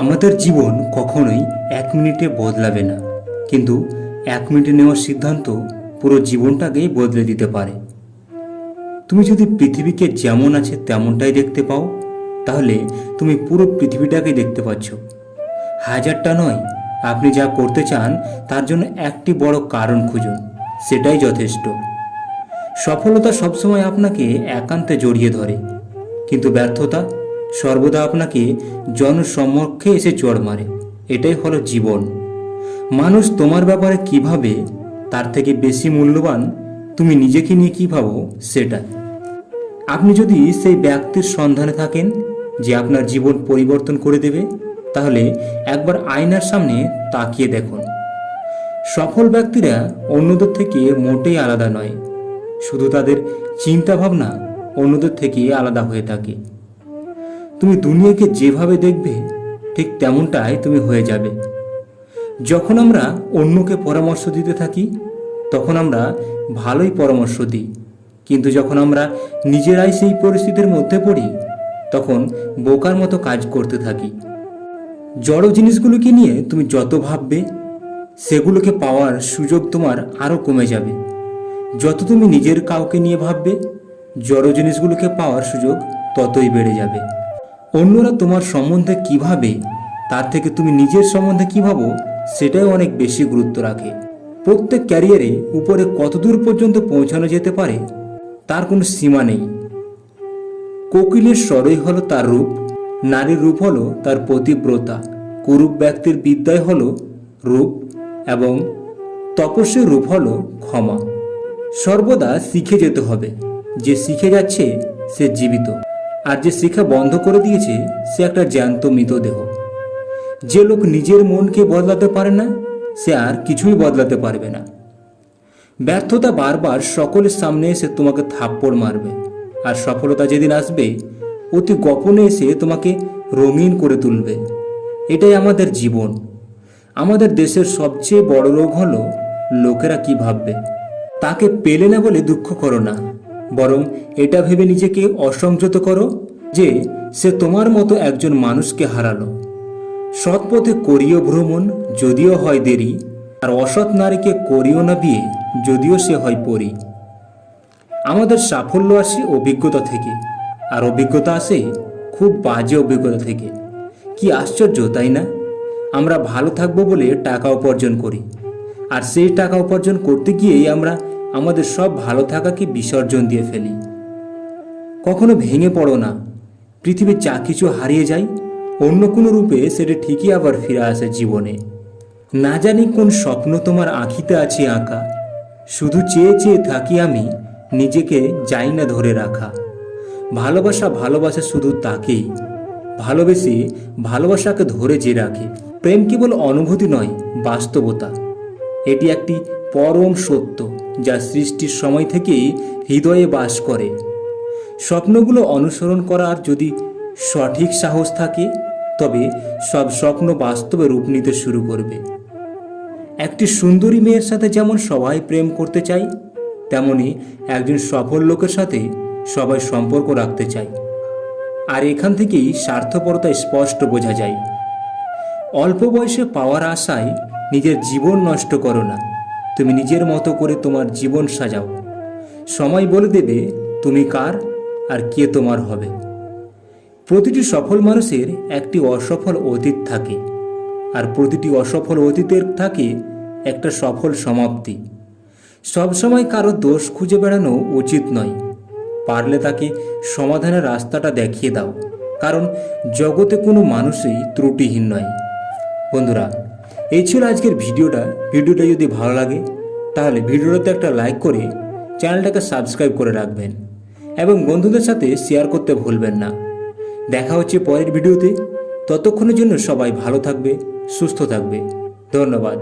আমাদের জীবন কখনোই এক মিনিটে বদলাবে না। কিন্তু এক মিনিটে নেওয়ার সিদ্ধান্ত পুরো জীবনটাকেই বদলে দিতে পারে। তুমি যদি পৃথিবীকে যেমন আছে তেমনটাই দেখতে পাও, তাহলে তুমি পুরো পৃথিবীটাকে দেখতে পাচ্ছ। হাজারটা নয়, আপনি যা করতে চান, তার জন্য একটি বড় কারণ খুঁজুন, সেটাই যথেষ্ট। সফলতা সবসময় আপনাকে একান্তে জড়িয়ে ধরে, কিন্তু ব্যর্থতা সর্বদা আপনাকে জনসম্মুখে এসে চড় মারে। এটাই হলো জীবন। মানুষ তোমার ব্যাপারে কীভাবে তার থেকে বেশি মূল্যবান তুমি নিজেকে নিয়ে কী ভাবো সেটা আপনি যদি সেই ব্যক্তির সন্ধানে থাকেন যে আপনার জীবন পরিবর্তন করে দেবে, তাহলে একবার আয়নার সামনে তাকিয়ে দেখুন। সফল ব্যক্তিরা অন্যদের থেকে মোটেই আলাদা নয়। শুধু তাদের চিন্তা ভাবনা অন্যদের থেকে আলাদা হয়ে থাকে। তুমি দুনিয়াকে যেভাবে দেখবে, ঠিক তেমনটাই তুমি হয়ে যাবে। যখন আমরা অন্যকে পরামর্শ দিতে থাকি, তখন আমরা ভালোই পরামর্শ দিই। কিন্তু যখন আমরা নিজেরাই সেই পরিস্থিতির মধ্যে পড়ি, তখন বোকার মতো কাজ করতে থাকি। জড় জিনিসগুলোকে নিয়ে তুমি যত ভাববে, সেগুলোকে পাওয়ার সুযোগ তোমার আরও কমে যাবে। যত তুমি নিজের কাউকে নিয়ে ভাববে, জড় জিনিসগুলোকে পাওয়ার সুযোগ ততই বেড়ে যাবে। অন্যরা তোমার সম্বন্ধে কি ভাবে, তার থেকে তুমি নিজের সম্বন্ধে কি ভাবো সেটাই অনেক বেশি গুরুত্ব রাখে। প্রত্যেক ক্যারিয়ারে উপরে কতদূর পর্যন্ত পৌঁছানো যেতে পারে, তার কোনো সীমা নেই। কোকিলের স্বরই হলো তার রূপ, নারীর রূপ হলো তার প্রতিব্রতা কুরূপ ব্যক্তির বিদ্যায় হলো রূপ, এবং তপস্যের রূপ হলো ক্ষমা। সর্বদা শিখে যেতে হবে, যে শিখে যাচ্ছে, সে জীবিত। আর যে শিখা বন্ধ করে দিয়েছে, সে একটা জ্যান্ত মৃতদেহ যে লোক নিজের মনকে বদলাতে পারে না, সে আর কিছুই বদলাতে পারবে না। ব্যর্থতা বারবার সকলের সামনে এসে তোমাকে থাপ্পড় মারবে। আর সফলতা যেদিন আসবে, অতি গোপনে এসে তোমাকে রঙিন করে তুলবে। এটাই আমাদের জীবন। আমাদের দেশের সবচেয়ে বড় রোগ হলো, লোকেরা কি ভাববে? তাকে পেলে না বলে দুঃখ করো না। বরং এটা ভেবে নিজেকে অসংযত করো যে সে তোমার মতো একজন মানুষকে হারালো। সৎ পথে করিও ভ্রমণ, যদিও হয় দেরি, আর অসৎ নারীকে করিও না বিয়ে, যদিও সে হয় পরি। আমাদের সাফল্য আসে অভিজ্ঞতা থেকে, আর অভিজ্ঞতা আসে খুব বাজে অভিজ্ঞতা থেকে। কি আশ্চর্য, তাই না? আমরা ভালো থাকব বলে টাকা উপার্জন করি, আর সেই টাকা উপার্জন করতে গিয়েই আমরা আমাদের সব ভালো থাকাকে বিসর্জন দিয়ে ফেলি। কখনো ভেঙে পড়ো না। পৃথিবীর যা কিছু হারিয়ে যায়, অন্য কোনো রূপে সেটা ঠিকই আবার ফিরে আসে জীবনে। না জানি কোন স্বপ্ন তোমার আঁখিতে আছে আঁকা। শুধু চেয়ে চেয়ে থাকি আমি, নিজেকে যাই না ধরে রাখা। ভালোবাসা ভালোবাসা শুধু তাকেই। ভালোবেসে ভালোবাসাকে ধরে যে রাখে। প্রেম কেবল অনুভূতি নয়, বাস্তবতা। এটি একটি পরম সত্য যা সৃষ্টির সময় থেকেই হৃদয়ে বাস করে। স্বপ্নগুলো অনুসরণ করার যদি সঠিক সাহস থাকে, তবে সব স্বপ্ন বাস্তবে রূপ নিতে শুরু করবে। একটি সুন্দরী মেয়ের সাথে যেমন সবাই প্রেম করতে চায়, তেমনি একজন সফল লোকের সাথে সবাই সম্পর্ক রাখতে চায়। আর এখান থেকেই স্বার্থপরতা স্পষ্ট বোঝা যায়। অল্প বয়সে পাওয়ার আশায় নিজের জীবন নষ্ট করো না। তুমি নিজের মতো করে তোমার জীবন সাজাও। সময় বলে দেবে, তুমি কার আর কে তোমার হবে। প্রতিটি সফল মানুষের একটি অসফল অতীত থাকে। আর প্রতিটি অসফল অতীতের থাকে একটা সফল সমাপ্তি। সবসময় কারও দোষ খুঁজে বেড়ানো উচিত নয়। পারলে তাকে সমাধানের রাস্তাটা দেখিয়ে দাও। কারণ জগতে কোনো মানুষই ত্রুটিহীন নয়। বন্ধুরা এই ছিল আজকের ভিডিওটা। ভিডিওটা যদি ভালো লাগে, তাহলে ভিডিওটাতে একটা লাইক করে চ্যানেলটাকে সাবস্ক্রাইব করে রাখবেন এবং বন্ধুদের সাথে শেয়ার করতে ভুলবেন না। দেখা হচ্ছে পরের ভিডিওতে। ততক্ষণের জন্য সবাই ভালো থাকবে, সুস্থ থাকবে। ধন্যবাদ।